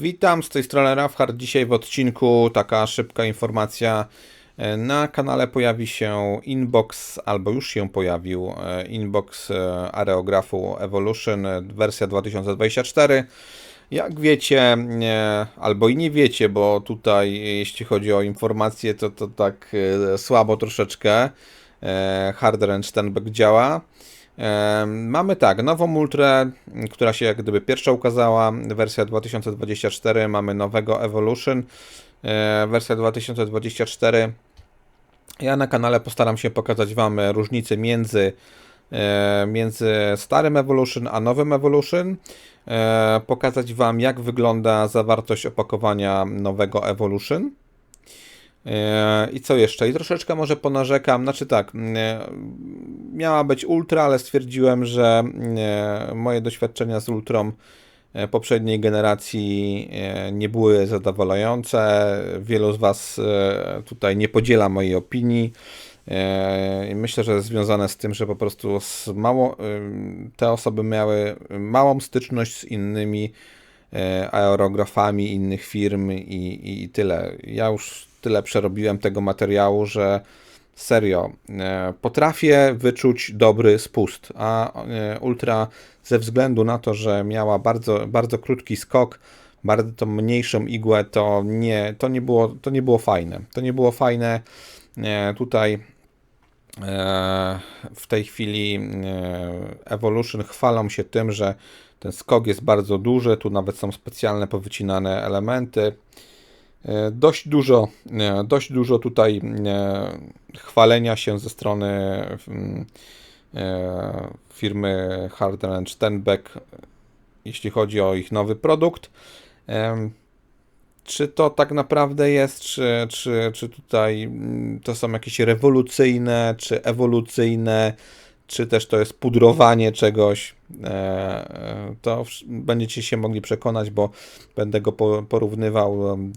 Witam, z tej strony Rafhard. Dzisiaj w odcinku taka szybka informacja. E, Na kanale pojawi się inbox, albo już się pojawił e, inbox e, areografu Evolution wersja 2024. Jak wiecie, albo i nie wiecie, bo tutaj jeśli chodzi o informacje, to to tak słabo troszeczkę e, Hardware Sternberg działa. Mamy tak, nową Ultrę, która się jak gdyby pierwsza ukazała, wersja 2024, mamy nowego Evolution, e, wersja 2024. Ja na kanale postaram się pokazać Wam różnice między, e, między starym Evolution a nowym Evolution. E, Pokazać Wam, jak wygląda zawartość opakowania nowego Evolution. E, I co jeszcze? I troszeczkę może ponarzekam. Znaczy tak, e, miała być Ultra, ale stwierdziłem, że e, moje doświadczenia z Ultrą poprzedniej generacji nie były zadowalające. Wielu z Was tutaj nie podziela mojej opinii. Myślę, że związane z tym, że po prostu mało, te osoby miały małą styczność z innymi aerografami innych firm i, i, tyle. Ja już tyle przerobiłem tego materiału, że serio e, potrafię wyczuć dobry spust, a e, Ultra ze względu na to, że miała bardzo, bardzo krótki skok, bardzo tą mniejszą igłę, to nie, to nie, było, to nie było fajne. To nie było fajne. E, Tutaj E, w tej chwili e, Evolution chwalą się tym, że ten skok jest bardzo duży, tu nawet są specjalne powycinane elementy. E, Dość dużo, e, dość dużo tutaj e, chwalenia się ze strony firmy Harder Sternbeck, jeśli chodzi o ich nowy produkt. Czy to tak naprawdę jest, czy, czy, czy tutaj to są jakieś rewolucyjne, czy ewolucyjne, czy też to jest pudrowanie czegoś, e, e, to będziecie się mogli przekonać, bo będę go po- porównywał, e,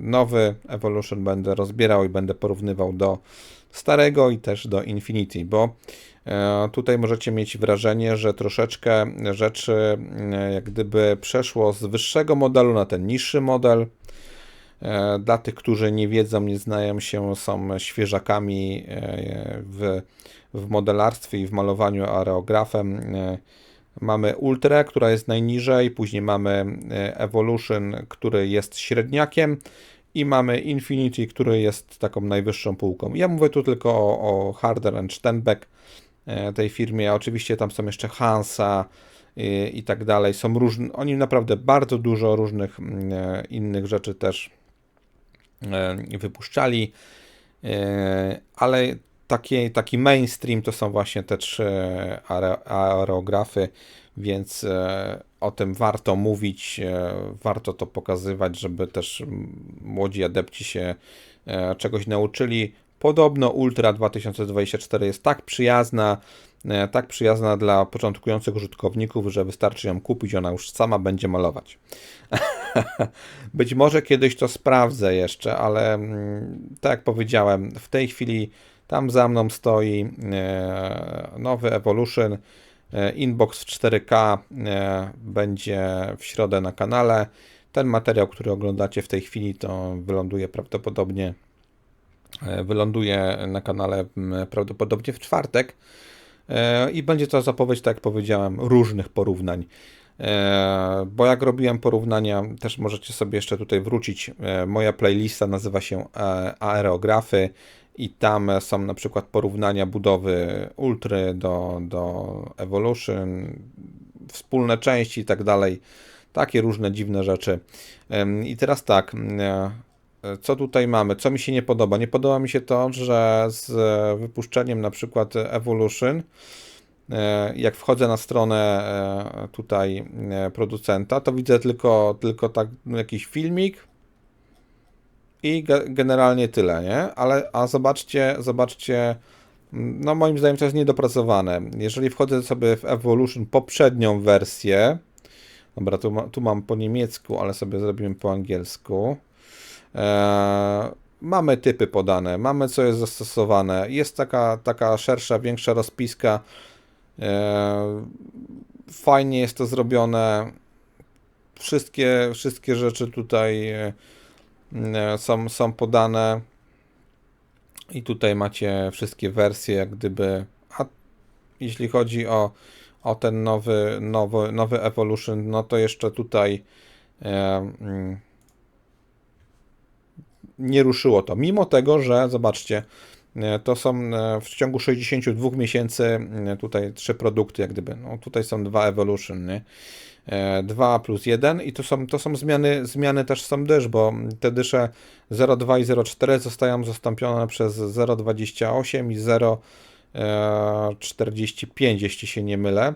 nowy Evolution będę rozbierał i będę porównywał do starego i też do Infinity, bo tutaj możecie mieć wrażenie, że troszeczkę rzeczy jak gdyby przeszło z wyższego modelu na ten niższy model. E, Dla tych, którzy nie wiedzą, nie znają się, są świeżakami e, w, w modelarstwie i w malowaniu aerografem. E, Mamy Ultra, która jest najniżej, później mamy Evolution, który jest średniakiem i mamy Infinity, który jest taką najwyższą półką. Ja mówię tu tylko o, o Harder and Sternbeck, e, tej firmie, oczywiście tam są jeszcze Hansa i, i tak dalej. Są różne, oni naprawdę bardzo dużo różnych mm, innych rzeczy też wypuszczali, e, ale taki, taki mainstream to są właśnie te trzy aero- aerografy, więc e, o tym warto mówić, e, warto to pokazywać, żeby też młodzi adepci się e, czegoś nauczyli. Podobno Ultra 2024 jest tak przyjazna, e, tak przyjazna dla początkujących użytkowników, że wystarczy ją kupić, ona już sama będzie malować. Być może kiedyś to sprawdzę jeszcze, ale mm, tak jak powiedziałem, w tej chwili tam za mną stoi e, nowy Evolution. E, Inbox w 4K e, będzie w środę na kanale. Ten materiał, który oglądacie w tej chwili, to wyląduje prawdopodobnie wyląduje na kanale m, prawdopodobnie w czwartek. I będzie to zapowiedź, tak jak powiedziałem, różnych porównań. E, Bo jak robiłem porównania, też możecie sobie jeszcze tutaj wrócić. E, Moja playlista nazywa się e, Aerografy i tam są na przykład porównania budowy Ultry do, do Evolution, wspólne części i tak dalej. Takie różne dziwne rzeczy. I teraz tak, co tutaj mamy? Co mi się nie podoba? Nie podoba mi się to, że z wypuszczeniem na przykład Evolution, jak wchodzę na stronę e, tutaj e, producenta, to widzę tylko, tylko tak jakiś filmik i ge- generalnie tyle, nie? Ale a zobaczcie, zobaczcie, no moim zdaniem to jest niedopracowane. Jeżeli wchodzę sobie w Evolution poprzednią wersję, dobra, tu, ma, tu mam po niemiecku, ale sobie zrobimy po angielsku. E, mamy typy podane, mamy co jest zastosowane, jest taka, taka szersza, większa rozpiska. E, fajnie jest to zrobione. wszystkie, wszystkie rzeczy tutaj e, e, są, są podane i tutaj macie wszystkie wersje, jak gdyby, a jeśli chodzi o, o ten nowy, nowy, nowy Evolution, no to jeszcze tutaj e, mm, nie ruszyło to. Mimo tego, że zobaczcie, to są e, w ciągu 62 miesięcy e, tutaj trzy produkty, jak gdyby. No, tutaj są dwa Evolution, nie? 2 plus 1 i to są, to są zmiany, zmiany też są dysz, bo te dysze 0,2 i 0,4 zostają zastąpione przez 0,28 i 0,45, jeśli się nie mylę.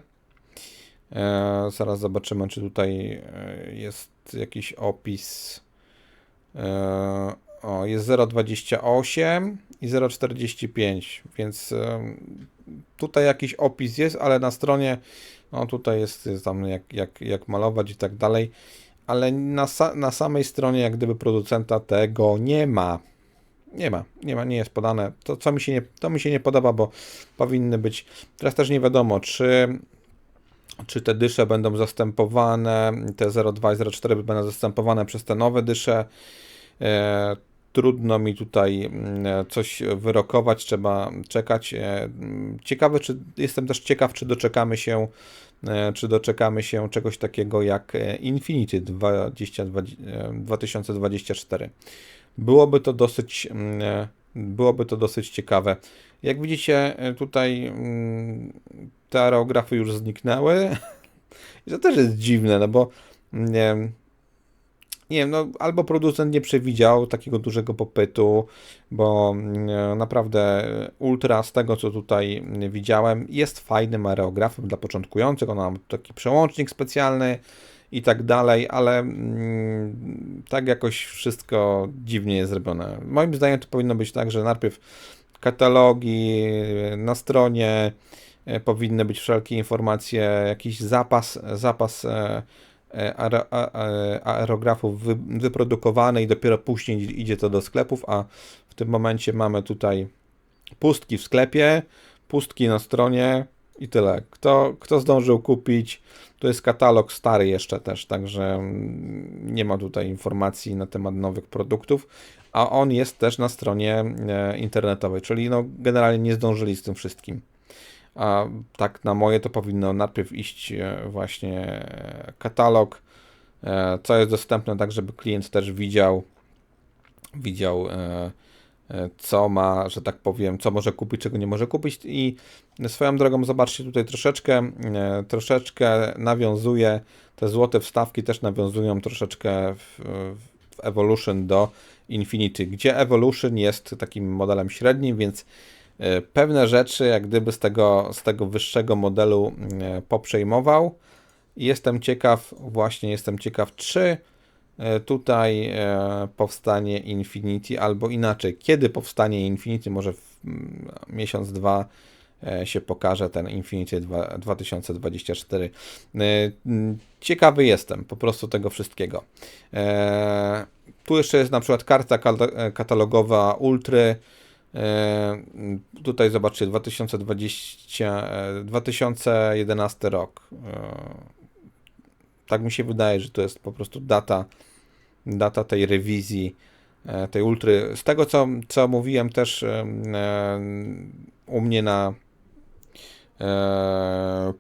Zaraz zobaczymy, czy tutaj jest jakiś opis. O, jest 0,28 i 0,45, więc tutaj jakiś opis jest, ale na stronie, no tutaj jest, jest tam jak, jak, jak malować i tak dalej, ale na, na samej stronie jak gdyby producenta tego nie ma. Nie ma, nie ma, nie jest podane. To, co mi się nie, to mi się nie podoba, bo powinny być. Teraz też nie wiadomo, czy, czy te dysze będą zastępowane, te 0,2 i 0,4 będą zastępowane przez te nowe dysze. Trudno mi tutaj mm, coś wyrokować, trzeba czekać. E, ciekawe, czy jestem też ciekaw, czy doczekamy się, e, czy doczekamy się czegoś takiego jak e, Infinity 20, 2024. Byłoby to dosyć mm, byłoby to dosyć ciekawe. Jak widzicie, tutaj mm, te aerografy już zniknęły. I to też jest dziwne, no bo nie nie wiem, no albo producent nie przewidział takiego dużego popytu, bo mm, naprawdę Ultra z tego co tutaj widziałem jest fajnym aerografem dla początkujących, ona ma taki przełącznik specjalny i tak dalej, ale mm, tak jakoś wszystko dziwnie jest zrobione. Moim zdaniem to powinno być tak, że najpierw katalogi na stronie e, powinny być wszelkie informacje, jakiś zapas, zapas e, E, aerografów wyprodukowany i dopiero później idzie to do sklepów, a w tym momencie mamy tutaj pustki w sklepie, pustki na stronie i tyle. Kto, kto zdążył kupić, to jest katalog stary jeszcze też, także mm, nie ma tutaj informacji na temat nowych produktów, a on jest też na stronie e, internetowej, czyli no generalnie nie zdążyli z tym wszystkim. A tak na moje to powinno najpierw iść e, właśnie katalog, e, co jest dostępne, tak żeby klient też widział, widział e, co ma, że tak powiem, co może kupić, czego nie może kupić. I swoją drogą zobaczcie tutaj troszeczkę, troszeczkę nawiązuje, te złote wstawki też nawiązują troszeczkę w, w Evolution do Infinity, gdzie Evolution jest takim modelem średnim, więc E, pewne rzeczy, jak gdyby z tego, z tego wyższego modelu e, poprzejmował. Jestem ciekaw, właśnie jestem ciekaw, czy e, tutaj powstanie Infinity, albo inaczej, kiedy powstanie Infinity, może w miesiąc, dwa się pokaże ten Infinity 2024. Ciekawy jestem po prostu tego wszystkiego. Tu jeszcze jest na przykład karta katalogowa Ultry, E, tutaj zobaczcie, 2020, 2011 e, rok. E, tak mi się wydaje, że to jest po prostu data, data tej rewizji, tej ultry. Z tego, co, co mówiłem też u mnie na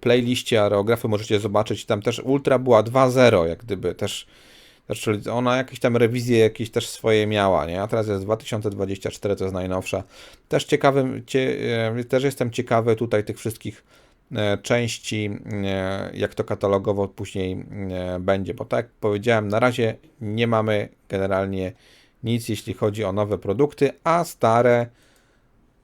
playliście aerografy możecie zobaczyć, tam też ultra była 2.0, jak gdyby też znaczy, ona jakieś tam rewizje jakieś też swoje miała, nie? A teraz jest 2024, to jest najnowsza. Też ciekawy, cie, e, też jestem ciekawy tutaj tych wszystkich e, części, e, jak to katalogowo później będzie, bo tak jak powiedziałem, na razie nie mamy generalnie nic, jeśli chodzi o nowe produkty, a stare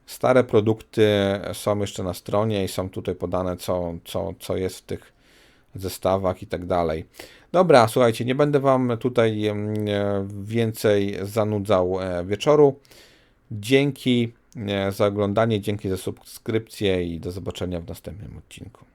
stare produkty są jeszcze na stronie i są tutaj podane, co, co, co jest w tych zestawach i tak dalej. Dobra, słuchajcie, nie będę Wam tutaj e, więcej zanudzał e, wieczoru. Dzięki e, za oglądanie, dzięki za subskrypcję i do zobaczenia w następnym odcinku.